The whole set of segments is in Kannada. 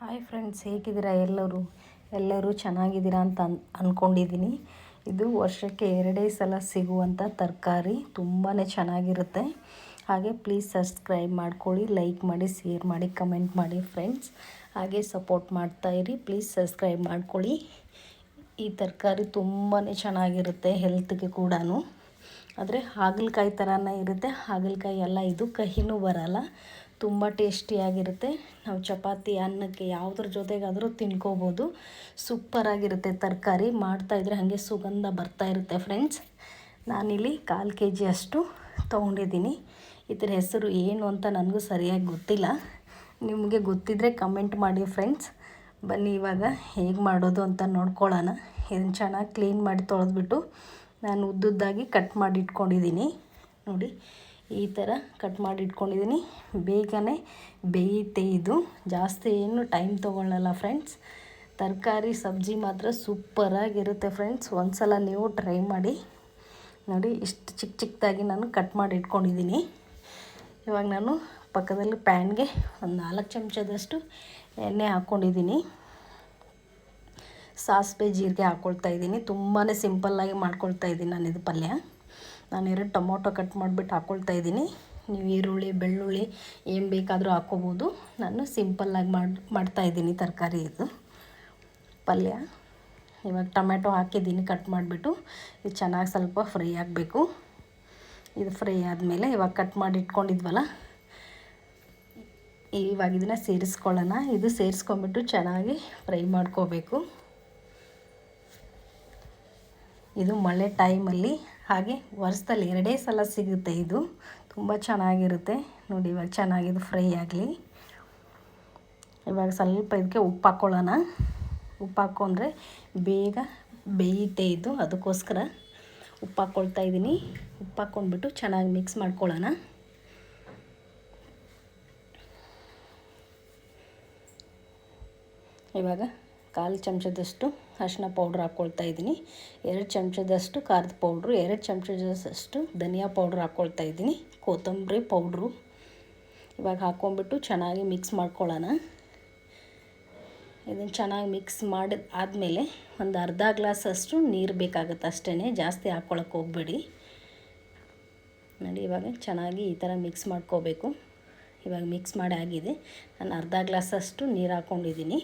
ಹಾಯ್ ಫ್ರೆಂಡ್ಸ್ ಹೇಗಿದ್ದೀರಾ ಎಲ್ಲರೂ? ಎಲ್ಲರೂ ಚೆನ್ನಾಗಿದ್ದೀರಾ ಅಂತ ಅನ್ ಅಂದ್ಕೊಂಡಿದ್ದೀನಿ ಇದು ವರ್ಷಕ್ಕೆ ಎರಡೇ ಸಲ ಸಿಗುವಂಥ ತರಕಾರಿ ತುಂಬಾ ಚೆನ್ನಾಗಿರುತ್ತೆ. ಹಾಗೆ ಪ್ಲೀಸ್ ಸಬ್ಸ್ಕ್ರೈಬ್ ಮಾಡ್ಕೊಳ್ಳಿ ಲೈಕ್ ಮಾಡಿ ಶೇರ್ ಮಾಡಿ ಕಮೆಂಟ್ ಮಾಡಿ ಫ್ರೆಂಡ್ಸ್ ಹಾಗೆ ಸಪೋರ್ಟ್ ಮಾಡ್ತಾಯಿರಿ ಪ್ಲೀಸ್ ಸಬ್ಸ್ಕ್ರೈಬ್ ಮಾಡ್ಕೊಳ್ಳಿ. ಈ ತರಕಾರಿ ತುಂಬಾ ಚೆನ್ನಾಗಿರುತ್ತೆ ಹೆಲ್ತ್ಗೆ ಕೂಡ ಆದರೆ ಹಾಗಲಕಾಯಿ ಥರನೇ ಇರುತ್ತೆ. ಹಾಗಲಕಾಯಿ ಎಲ್ಲ ಇದು ಕಹಿನೂ ಬರಲ್ಲ. ತುಂಬ ಟೇಸ್ಟಿಯಾಗಿರುತ್ತೆ. ನಾವು ಚಪಾತಿ ಅನ್ನಕ್ಕೆ ಯಾವುದ್ರ ಜೊತೆಗಾದರೂ ತಿನ್ಕೋಬೋದು. ಸೂಪ್ಪರಾಗಿರುತ್ತೆ ತರಕಾರಿ. ಮಾಡ್ತಾಯಿದ್ರೆ ಹಾಗೆ ಸುಗಂಧ ಬರ್ತಾ ಇರುತ್ತೆ ಫ್ರೆಂಡ್ಸ್. ನಾನಿಲ್ಲಿ ಕಾಲು ಕೆ ಜಿ ಅಷ್ಟು ತೊಗೊಂಡಿದ್ದೀನಿ. ಇದರ ಹೆಸರು ಏನು ಅಂತ ನನಗೂ ಸರಿಯಾಗಿ ಗೊತ್ತಿಲ್ಲ. ನಿಮಗೆ ಗೊತ್ತಿದ್ದರೆ ಕಮೆಂಟ್ ಮಾಡಿ ಫ್ರೆಂಡ್ಸ್. ಬನ್ನಿ ಇವಾಗ ಹೇಗೆ ಮಾಡೋದು ಅಂತ ನೋಡ್ಕೊಳ್ಳೋಣ. ಇದನ್ನು ಚೆನ್ನಾಗಿ ಕ್ಲೀನ್ ಮಾಡಿ ತೊಳೆದ್ಬಿಟ್ಟು ನಾನು ಉದ್ದುದ್ದಾಗಿ ಕಟ್ ಮಾಡಿ ಇಟ್ಕೊಂಡಿದ್ದೀನಿ. ನೋಡಿ ಈ ಥರ ಕಟ್ ಮಾಡಿ ಇಟ್ಕೊಂಡಿದ್ದೀನಿ. ಬೇಗನೆ ಬೇಯುತ್ತೆ ಇದು. ಜಾಸ್ತಿ ಏನು ಟೈಮ್ ತೊಗೊಳ್ಳಲ್ಲ ಫ್ರೆಂಡ್ಸ್. ತರಕಾರಿ, ಸಬ್ಜಿ ಮಾತ್ರ ಸೂಪರಾಗಿರುತ್ತೆ ಫ್ರೆಂಡ್ಸ್. ಒಂದ್ಸಲ ನೀವು ಟ್ರೈ ಮಾಡಿ. ನೋಡಿ, ಇಷ್ಟು ಚಿಕ್ಕ ಚಿಕ್ಕದಾಗಿ ನಾನು ಕಟ್ ಮಾಡಿ ಇಟ್ಕೊಂಡಿದ್ದೀನಿ. ಇವಾಗ ನಾನು ಪಕ್ಕದಲ್ಲಿ ಪ್ಯಾನ್ಗೆ ಒಂದು ನಾಲ್ಕು ಚಮಚದಷ್ಟು ಎಣ್ಣೆ ಹಾಕ್ಕೊಂಡಿದ್ದೀನಿ. ಸಾಸಿವೆ, ಜೀರಿಗೆ ಹಾಕ್ಕೊಳ್ತಾ ಇದ್ದೀನಿ. ತುಂಬಾ ಸಿಂಪಲ್ಲಾಗಿ ಮಾಡ್ಕೊಳ್ತಾ ಇದ್ದೀನಿ ನಾನು ಇದು ಪಲ್ಯ. ನಾನು ಎರಡು ಟೊಮೊಟೊ ಕಟ್ ಮಾಡಿಬಿಟ್ಟು ಹಾಕ್ಕೊಳ್ತಾ ಇದ್ದೀನಿ. ನೀವು ಈರುಳ್ಳಿ, ಬೆಳ್ಳುಳ್ಳಿ ಏನು ಬೇಕಾದರೂ ಹಾಕ್ಕೋಬೋದು ನಾನು ಸಿಂಪಲ್ಲಾಗಿ ಮಾಡಿ ಮಾಡ್ತಾಯಿದ್ದೀನಿ ತರಕಾರಿ ಇದು. ಪಲ್ಯ. ಇವಾಗ ಟೊಮೆಟೊ ಹಾಕಿದ್ದೀನಿ, ಕಟ್ ಮಾಡಿಬಿಟ್ಟು. ಇದು ಚೆನ್ನಾಗಿ ಸ್ವಲ್ಪ ಫ್ರೈ ಆಗಬೇಕು. ಇದು ಫ್ರೈ ಆದಮೇಲೆ ಇವಾಗ ಕಟ್ ಮಾಡಿ ಇಟ್ಕೊಂಡಿದ್ವಲ್ಲ? ಇವಾಗ ಇದನ್ನು ಸೇರಿಸ್ಕೊಳ್ಳೋಣ. ಇದು ಸೇರಿಸ್ಕೊಂಬಿಟ್ಟು ಚೆನ್ನಾಗಿ ಫ್ರೈ ಮಾಡ್ಕೋಬೇಕು. ಇದು ಮಳೆ ಟೈಮಲ್ಲಿ ಹಾಗೆ ವರ್ಷದಲ್ಲಿ ಎರಡೇ ಸಲ ಸಿಗುತ್ತೆ ಇದು. ತುಂಬ ಚೆನ್ನಾಗಿರುತ್ತೆ. ನೋಡಿ, ಇವಾಗ ಚೆನ್ನಾಗಿದೆ ಫ್ರೈ ಆಗಲಿ. ಇವಾಗ ಸ್ವಲ್ಪ ಇದಕ್ಕೆ ಉಪ್ಪು ಹಾಕ್ಕೊಳ್ಳೋಣ ಉಪ್ಪು ಹಾಕ್ಕೊಂಡ್ರೆ ಬೇಗ ಬೇಯುತ್ತೆ ಇದು. ಅದಕ್ಕೋಸ್ಕರ ಉಪ್ಪು ಹಾಕ್ಕೊಳ್ತಾ ಇದ್ದೀನಿ. ಉಪ್ಪು ಹಾಕ್ಕೊಂಡ್ಬಿಟ್ಟು ಚೆನ್ನಾಗಿ ಮಿಕ್ಸ್ ಮಾಡ್ಕೊಳ್ಳೋಣ. ಇವಾಗ ಕಾಲು ಚಮಚದಷ್ಟು ಅರಿಶಿನ ಪೌಡ್ರ್ ಹಾಕ್ಕೊಳ್ತಾ ಇದ್ದೀನಿ. ಎರಡು ಚಮಚದಷ್ಟು ಖಾರದ ಪೌಡ್ರು, ಎರಡು ಚಮಚದಷ್ಟು ಧನಿಯಾ ಪೌಡ್ರ್ ಹಾಕ್ಕೊಳ್ತಾ ಇದ್ದೀನಿ. ಕೊತ್ತಂಬರಿ ಪೌಡ್ರು ಇವಾಗ ಹಾಕ್ಕೊಂಬಿಟ್ಟು ಚೆನ್ನಾಗಿ ಮಿಕ್ಸ್ ಮಾಡ್ಕೊಳ್ಳೋಣ. ಇದನ್ನು ಚೆನ್ನಾಗಿ ಮಿಕ್ಸ್ ಮಾಡಿದ ಆದಮೇಲೆ ಒಂದು ಅರ್ಧ ಗ್ಲಾಸಷ್ಟು ನೀರು ಬೇಕಾಗುತ್ತೆ ಅಷ್ಟೇ ಜಾಸ್ತಿ ಹಾಕ್ಕೊಳಕ್ಕೆ ಹೋಗಬೇಡಿ. ನೋಡಿ, ಇವಾಗ ಚೆನ್ನಾಗಿ ಈ ಥರ ಮಿಕ್ಸ್ ಮಾಡ್ಕೋಬೇಕು. ಇವಾಗ ಮಿಕ್ಸ್ ಮಾಡಿ ಆಗಿದೆ. ನಾನು ಅರ್ಧ ಗ್ಲಾಸಷ್ಟು ನೀರು ಹಾಕ್ಕೊಂಡಿದ್ದೀನಿ.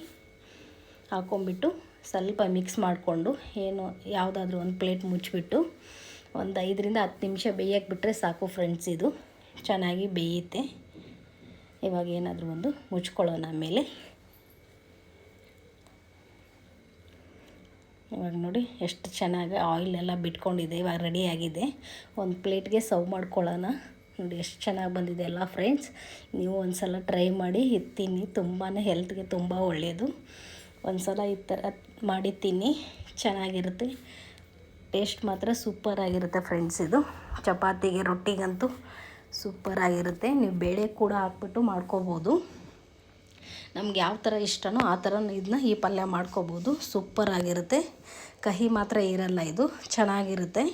ಹಾಕ್ಕೊಂಬಿಟ್ಟು ಸ್ವಲ್ಪ ಮಿಕ್ಸ್ ಮಾಡಿಕೊಂಡು ಏನು ಯಾವುದಾದ್ರೂ ಒಂದು ಪ್ಲೇಟ್ ಮುಚ್ಚಿಬಿಟ್ಟು ಒಂದು ಐದರಿಂದ ಹತ್ತು ನಿಮಿಷ ಬೇಯಕ್ಕೆ ಬಿಟ್ಟರೆ ಸಾಕು ಫ್ರೆಂಡ್ಸ್ ಇದು. ಚೆನ್ನಾಗಿ ಬೇಯುತ್ತೆ. ಇವಾಗ ಏನಾದರೂ ಒಂದು ಮುಚ್ಕೊಳ್ಳೋಣ ಆಮೇಲೆ. ಇವಾಗ ನೋಡಿ ಎಷ್ಟು ಚೆನ್ನಾಗಿ ಆಯಿಲ್ ಎಲ್ಲ ಬಿಟ್ಕೊಂಡಿದೆ, ಇವಾಗ ರೆಡಿಯಾಗಿದೆ ಒಂದು ಪ್ಲೇಟ್ಗೆ ಸರ್ವ್ ಮಾಡ್ಕೊಳ್ಳೋಣ. ನೋಡಿ ಎಷ್ಟು ಚೆನ್ನಾಗಿ ಬಂದಿದೆ ಎಲ್ಲ ಫ್ರೆಂಡ್ಸ್. ನೀವು ಒಂದು ಸಲ ಟ್ರೈ ಮಾಡಿ ತಿನ್ನಿ ತುಂಬಾ ಹೆಲ್ತ್ಗೆ ತುಂಬ ಒಳ್ಳೆಯದು ಒಂದು ಸಲ ಈ ಥರ ಮಾಡಿ ತಿನ್ನಿ ಚೆನ್ನಾಗಿರುತ್ತೆ. ಟೇಸ್ಟ್ ಮಾತ್ರ ಸೂಪರಾಗಿರುತ್ತೆ ಫ್ರೆಂಡ್ಸ್ ಇದು. ಚಪಾತಿಗೆ ರೊಟ್ಟಿಗಂತೂ ಸೂಪರಾಗಿರುತ್ತೆ. ನೀವು ಬೇಳೆ ಕೂಡ ಹಾಕ್ಬಿಟ್ಟು ಮಾಡ್ಕೋಬೋದು. ನಮ್ಗೆ ಯಾವ ಥರ ಇಷ್ಟನೋ ಆ ಥರ ಇದನ್ನ ಈ ಪಲ್ಯ ಮಾಡ್ಕೋಬೋದು. ಸೂಪರಾಗಿರುತ್ತೆ. ಕಹಿ ಮಾತ್ರ ಇರಲ್ಲ ಇದು. ಚೆನ್ನಾಗಿರುತ್ತೆ.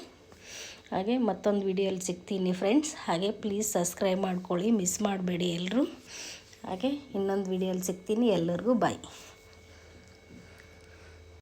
ಹಾಗೆ ಮತ್ತೊಂದು ವಿಡಿಯೋಲಿ ಸಿಗ್ತೀನಿ ಫ್ರೆಂಡ್ಸ್. ಹಾಗೆ ಪ್ಲೀಸ್ ಸಬ್ಸ್ಕ್ರೈಬ್ ಮಾಡ್ಕೊಳ್ಳಿ. ಮಿಸ್ ಮಾಡಬೇಡಿ ಎಲ್ಲರೂ. ಹಾಗೆ ಇನ್ನೊಂದು ವಿಡಿಯೋಲಿ ಸಿಗ್ತೀನಿ. ಎಲ್ಲರಿಗೂ ಬಾಯ್.